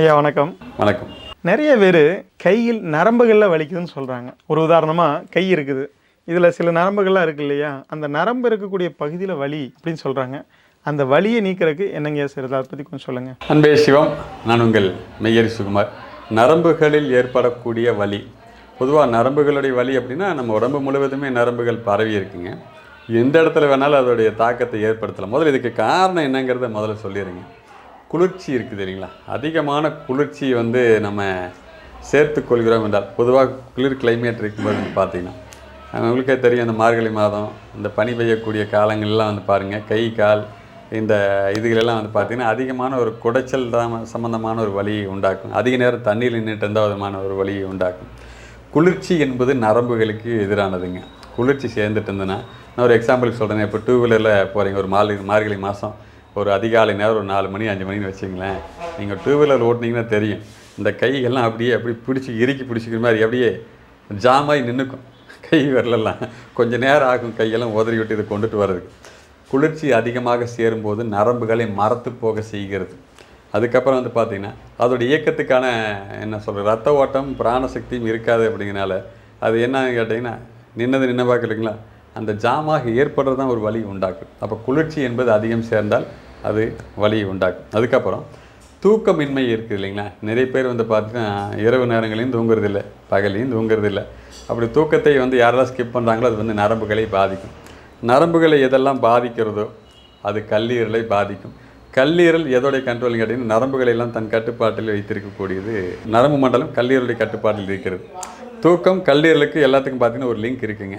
ஐயா வணக்கம். வணக்கம். நிறைய பேர் கையில் நரம்புகளில் வலிக்குதுன்னு சொல்கிறாங்க ஒரு உதாரணமாக கை இருக்குது. இதில் சில நரம்புகள்லாம் இருக்கு இல்லையா? அந்த நரம்பு இருக்கக்கூடிய பகுதியில் வலி அப்படின்னு சொல்கிறாங்க அந்த வலியை நீக்கிறதுக்கு என்னங்க செய்கிறது அதை பற்றி கொஞ்சம் சொல்லுங்கள் அன்பே சிவம் நான் உங்கள் மெய்யரி சுகுமார். நரம்புகளில் ஏற்படக்கூடிய வலி. பொதுவாக நரம்புகளுடைய வலி அப்படின்னா நம்ம உடம்பு முழுவதுமே நரம்புகள் பரவி இருக்குங்க. எந்த இடத்துல வேணாலும் அதோடைய தாக்கத்தை ஏற்படுத்தலாம். முதல்ல இதுக்கு காரணம் என்னங்கிறத முதல்ல சொல்லிடுங்க. குளிர்ச்சி இருக்குது இல்லைங்களா அதிகமான குளிர்ச்சி வந்து நம்ம சேர்த்து கொள்கிறோம் என்றால் பொதுவாக குளிர் கிளைமேட் இருக்கும்போது பார்த்தீங்கன்னா உங்களுக்கே தெரியும் அந்த மார்கழி மாதம் இந்த பனி பெய்யக்கூடிய காலங்கள்லாம் வந்து பாருங்கள் கை கால் இந்த இதுகளெல்லாம் வந்து பார்த்திங்கன்னா அதிகமான ஒரு குடைச்சல் தான் சம்மந்தமான ஒரு வழியை உண்டாக்கும். அதிக நேரம் தண்ணியில் நின்றுட்டு இருந்தால் விதமான ஒரு வழியை உண்டாக்கும். குளிர்ச்சி என்பது நரம்புகளுக்கு எதிரானதுங்க. குளிர்ச்சி சேர்ந்துட்டு இருந்ததுன்னா நான் ஒரு எக்ஸாம்பிளுக்கு சொல்கிறேன் இப்போ டூ வீலரில் போகிறீங்க ஒரு மார்கழி மார்கழி மாதம் ஒரு அதிகாலை நேரம் ஒரு நாலு மணி அஞ்சு மணின்னு வச்சுங்களேன். நீங்கள் டூ வீலர் ஓட்டினீங்கன்னா தெரியும். இந்த கைகள்லாம் அப்படியே அப்படி பிடிச்சி இறுக்கி பிடிச்சிக்கிற மாதிரி அப்படியே ஜாமாய் நின்றுக்கும் கை விரலெல்லாம். கொஞ்சம் நேரம் ஆகும் கையெல்லாம் உதறி விட்டு இதை கொண்டுட்டு வர்றதுக்கு. குளிர்ச்சி அதிகமாக சேரும்போது நரம்புகளை மரத்து போக செய்கிறது. அதுக்கப்புறம் வந்து பார்த்திங்கன்னா அதோட இயக்கத்துக்கான என்ன சொல்கிறது ரத்த ஓட்டம் பிராணசக்தியும் இருக்காது அப்படிங்கிறனால அது என்னன்னு கேட்டிங்கன்னா நின்னது நின்ன பார்க்கலீங்களா அந்த ஜாமாக ஏற்படுறது தான் ஒரு வலி உண்டாக்கும் அப்போ குளிர்ச்சி என்பது அதிகம் சேர்ந்தால் அது வலியை உண்டாக்கும் அதுக்கப்புறம் தூக்கமின்மை இருக்குது இல்லைங்களா? நிறைய பேர் வந்து பார்த்தீங்கன்னா இரவு நேரங்களையும் தூங்குறதில்ல பகலையும் தூங்குறதில்ல. அப்படி தூக்கத்தை வந்து யாரெல்லாம் ஸ்கிப் பண்ணுறாங்களோ அது வந்து நரம்புகளை பாதிக்கும். நரம்புகளை எதெல்லாம் பாதிக்கிறதோ அது கல்லீரலை பாதிக்கும். கல்லீரல் எதோடைய கண்ட்ரோல் கேட்டிங்கன்னா நரம்புகளை எல்லாம் தன் கட்டுப்பாட்டில் வைத்திருக்கக்கூடியது நரம்பு மண்டலம் கல்லீரலுடைய கட்டுப்பாட்டில் இருக்கிறது. தூக்கம் கல்லீரலுக்கு எல்லாத்துக்கும் பார்த்தீங்கன்னா ஒரு லிங்க் இருக்குங்க.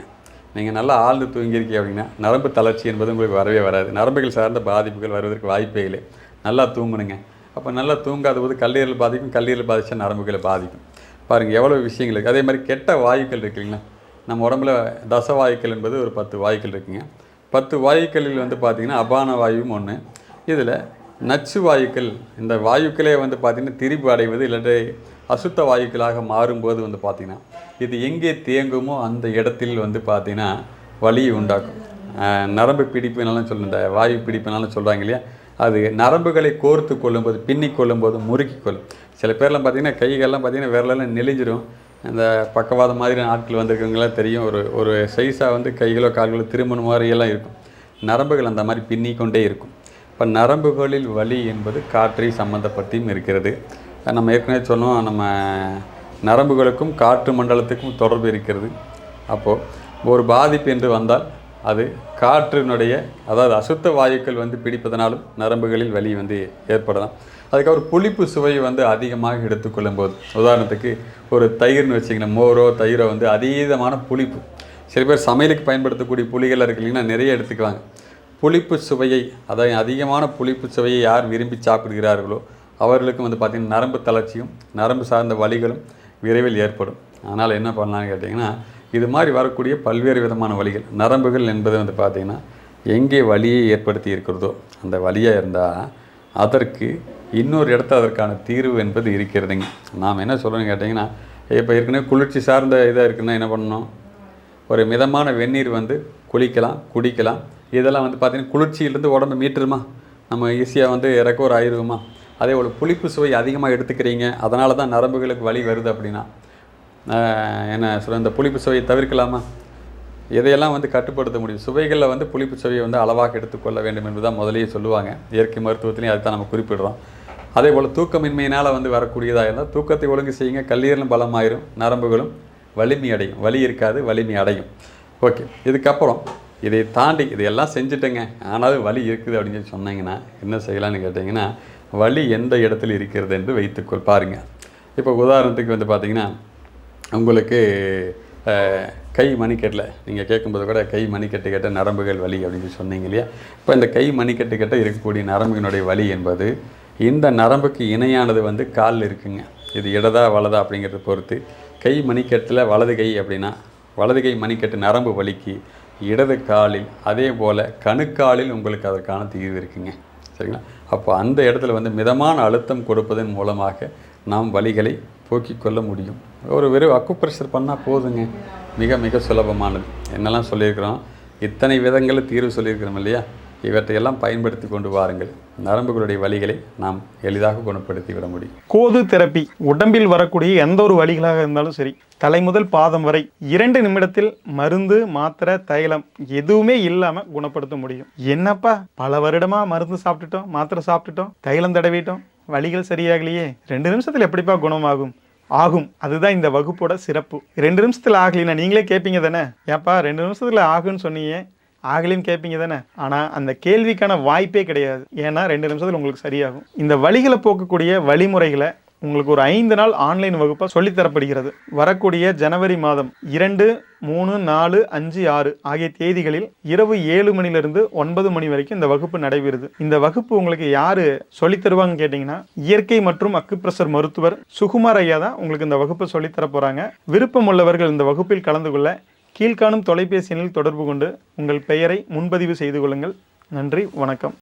நீங்கள் நல்லா ஆழ்ந்து தூங்கியிருக்கீங்க அப்படின்னா நரம்பு தளர்ச்சி என்பது உங்களுக்கு வரவே வராது. நரம்புகள் சார்ந்த பாதிப்புகள் வருவதற்கு வாய்ப்பே இல்லை. நல்லா தூங்கணுங்க. அப்போ நல்லா தூங்காத போது கல்லீரல் பாதிக்கும் கல்லீரல் பாதித்தா நரம்புகளை பாதிக்கும். பாருங்கள் எவ்வளோ விஷயங்கள் இருக்குது அதே மாதிரி கெட்ட வாயுக்கள் இருக்குங்களா நம்ம உடம்புல தச வாயுக்கள் என்பது ஒரு பத்து வாயுக்கள் இருக்குங்க. பத்து வாயுக்களில் வந்து பார்த்திங்கன்னா அபான வாயுவும் ஒன்று இதில் நச்சு வாயுக்கள் இந்த வாயுக்களே வந்து பார்த்திங்கன்னா திரிபு அடைவது இல்லாட்டி அசுத்த வாயுக்களாக மாறும்போது வந்து பார்த்திங்கன்னா இது எங்கே தேங்குமோ அந்த இடத்தில் வந்து பார்த்திங்கன்னா வலியை உண்டாக்கும். நரம்பு பிடிப்புனாலும் சொல்ல இந்த வாயு பிடிப்புனாலும் சொல்கிறாங்க இல்லையா? அது நரம்புகளை கோர்த்து கொள்ளும்போது பின்னி கொள்ளும்போது முறுக்கி கொள்ளும். சில பேர்லாம் பார்த்திங்கன்னா கைகள்லாம் பார்த்திங்கன்னா விரலெல்லாம் நெளிஞ்சிரும். இந்த பக்கவாதம் மாதிரி ஆட்கள் வந்திருக்கவங்களாம் தெரியும். ஒரு ஒரு சைஸாக வந்து கைகளோ கால்களோ திருமணம் மாதிரியெல்லாம் இருக்கும். நரம்புகள் அந்த மாதிரி பின்னிக்கொண்டே இருக்கும். இப்போ நரம்புகளில் வலி என்பது காற்றை சம்மந்தப்பட்டியும் இருக்கிறது. நம்ம ஏற்கனவே சொன்னோம் நம்ம நரம்புகளுக்கும் காற்று மண்டலத்துக்கும் தொடர்பு இருக்கிறது. அப்போது ஒரு பாதிப்பு என்று வந்தால் அது காற்றினுடைய அதாவது அசுத்த வாயுக்கள் வந்து பிடிப்பதனாலும் நரம்புகளில் வலி வந்து ஏற்படலாம். அதுக்கப்புறம் புளிப்பு சுவை வந்து அதிகமாக எடுத்துக்கொள்ளும் போது உதாரணத்துக்கு ஒரு தயிர்னு வச்சிங்கன்னா மோரோ தயிரோ வந்து அதீதமான புளிப்பு. சில பேர் சமையலுக்கு பயன்படுத்தக்கூடிய புளிகள் இருக்கு நிறைய எடுத்துக்குவாங்க. புளிப்பு சுவையை அதாவது அதிகமான புளிப்பு சுவையை யார் விரும்பி சாப்பிடுகிறார்களோ அவர்களுக்கும் வந்து பார்த்திங்கன்னா நரம்பு தளர்ச்சியும் நரம்பு சார்ந்த வலிகளும் விரைவில் ஏற்படும். அதனால் என்ன பண்ணலான்னு கேட்டிங்கன்னா இது மாதிரி வரக்கூடிய பல்வேறு விதமான வழிகள் நரம்புகள் என்பது வந்து பார்த்திங்கன்னா எங்கே வலியை ஏற்படுத்தி இருக்கிறதோ அந்த வலியாக இருந்தால் அதற்கு இன்னொரு இடத்த அதற்கான தீர்வு என்பது இருக்கிறதுங்க. நாம் என்ன சொல்கிறேன்னு கேட்டிங்கன்னா இப்போ ஏற்கனவே குளிர்ச்சி சார்ந்த இதாக இருக்குன்னா என்ன பண்ணணும்? ஒரு மிதமான வெந்நீர் வந்து குளிக்கலாம் குடிக்கலாம். இதெல்லாம் வந்து பார்த்திங்கன்னா குளிர்ச்சியிலேருந்து உடம்பு மீட்டுருமா? நம்ம ஈஸியாக வந்து ரெக்கவர் ஆயிடுவோமா அதே போல் புளிப்பு சுவை அதிகமாக எடுத்துக்கிறீங்க அதனால தான் நரம்புகளுக்கு வலி வருது அப்படின்னா என்ன சொல்ல இந்த புளிப்பு சுவையை தவிர்க்கலாமா? இதையெல்லாம் வந்து கட்டுப்படுத்த முடியும்? சுவைகளில் வந்து புளிப்பு சுவையை வந்து அளவாக எடுத்துக்கொள்ள வேண்டும் என்பது தான் முதலே சொல்லுவாங்க. இயற்கை மருத்துவத்திலையும் அதுதான் நம்ம குறிப்பிடுறோம். அதே போல் தூக்கமின்மையினால் வந்து வரக்கூடியதாக இருந்தால் தூக்கத்தை ஒழுங்கு செய்யுங்க. கல்லீரலும் பலமாயிரும் நரம்புகளும் வலிமை அடையும். வலி இருக்காது வலிமை அடையும். ஓகே இதுக்கப்புறம் இதை தாண்டி இதையெல்லாம் செஞ்சுட்டேங்க. ஆனாலும் வலி இருக்குது அப்படின்னு சொல்லி சொன்னீங்கன்னா என்ன செய்யலாம்னு கேட்டிங்கன்னா வலி எந்த இடத்துல இருக்கிறது என்று வைத்துக்கொள். பாருங்கள் இப்போ உதாரணத்துக்கு வந்து பார்த்தீங்கன்னா உங்களுக்கு கை மணிக்கட்டில் நீங்கள் கேட்கும்போது கூட கை மணிக்கட்டு கேட்ட நரம்புகள் வலி அப்படின்னு சொன்னீங்க இல்லையா? இப்போ இந்த கை மணிக்கட்டு கேட்ட இருக்கக்கூடிய நரம்புகளுடைய வலி என்பது இந்த நரம்புக்கு இணையானது வந்து காலில் இருக்குங்க. இது இடதா வலதா அப்படிங்கிறத பொறுத்து கை மணிக்கட்டில் வலது கை அப்படின்னா வலது கை மணிக்கட்டு நரம்பு வலிக்கு இடது காலில் அதே போல் கணுக்காலில் உங்களுக்கு அதற்கான தீர்வு இருக்குங்க. சரிங்களா அப்போ அந்த இடத்துல வந்து மிதமான அழுத்தம் கொடுப்பதன் மூலமாக நாம் வலிகளை போக்கிக் கொள்ள முடியும். ஒரு வெறும் அக்குப்ரெஷர் பண்ணால் போதுங்க. மிக மிக சுலபமானது. என்னெல்லாம் சொல்லியிருக்கிறோம்? இத்தனை விதங்களில் தீர்வு சொல்லியிருக்கிறோம் இல்லையா? இவற்றையெல்லாம் பயன்படுத்தி கொண்டு வாருங்கள். நரம்புகளுடைய வலிகளை நாம் எளிதாக குணப்படுத்தி விட முடியும். கோது தெரப்பி உடம்பில் வரக்கூடிய எந்த ஒரு வழிகளாக இருந்தாலும் சரி தலை முதல் பாதம் வரை இரண்டு நிமிடத்தில் மருந்து மாத்திரை தைலம் எதுவுமே இல்லாம குணப்படுத்த முடியும். என்னப்பா பல வருடமா மருந்து சாப்பிட்டுட்டோம் மாத்திரை சாப்பிட்டுட்டோம் தைலம் தடவிட்டோம் வலிகள் சரியாகலையே. ரெண்டு நிமிஷத்துல எப்படிப்பா குணமாகும்? ஆகும். அதுதான் இந்த வகுப்போட சிறப்பு. ரெண்டு நிமிஷத்துல ஆகலைன்னா நீங்களே கேட்பீங்க தானே? ஏப்பா ரெண்டு நிமிஷத்துல ஆகுன்னு சொன்னீங்க. ஆகலைன்னு கேட்பீங்க தானே? ஆனால் அந்த கேள்விக்கான வாய்ப்பே கிடையாது. ஏன்னா ரெண்டு நிமிஷத்தில் உங்களுக்கு சரியாகும். இந்த வழிகளை போக்கக்கூடிய வழிமுறைகளை உங்களுக்கு ஒரு ஐந்து நாள் ஆன்லைன் வகுப்பாக சொல்லித்தரப்படுகிறது வரக்கூடிய ஜனவரி மாதம் இரண்டு மூணு நாலு அஞ்சு ஆறு ஆகிய தேதிகளில் இரவு ஏழு மணிலிருந்து ஒன்பது மணி வரைக்கும் இந்த வகுப்பு நடைபெறுது. இந்த வகுப்பு உங்களுக்கு யார் சொல்லித் தருவாங்கன்னு கேட்டிங்கன்னா இயற்கை மற்றும் அக்குப்ரெஷர் மருத்துவர் சுகுமார் ஐயா தான் உங்களுக்கு இந்த வகுப்பை சொல்லித்தர போகிறாங்க விருப்பம் உள்ளவர்கள் இந்த வகுப்பில் கலந்து கொள்ள கீழ்காணும் தொலைபேசி எண்ணில் தொடர்பு கொண்டு உங்கள் பெயரை முன்பதிவு செய்து கொள்ளுங்கள். நன்றி வணக்கம்.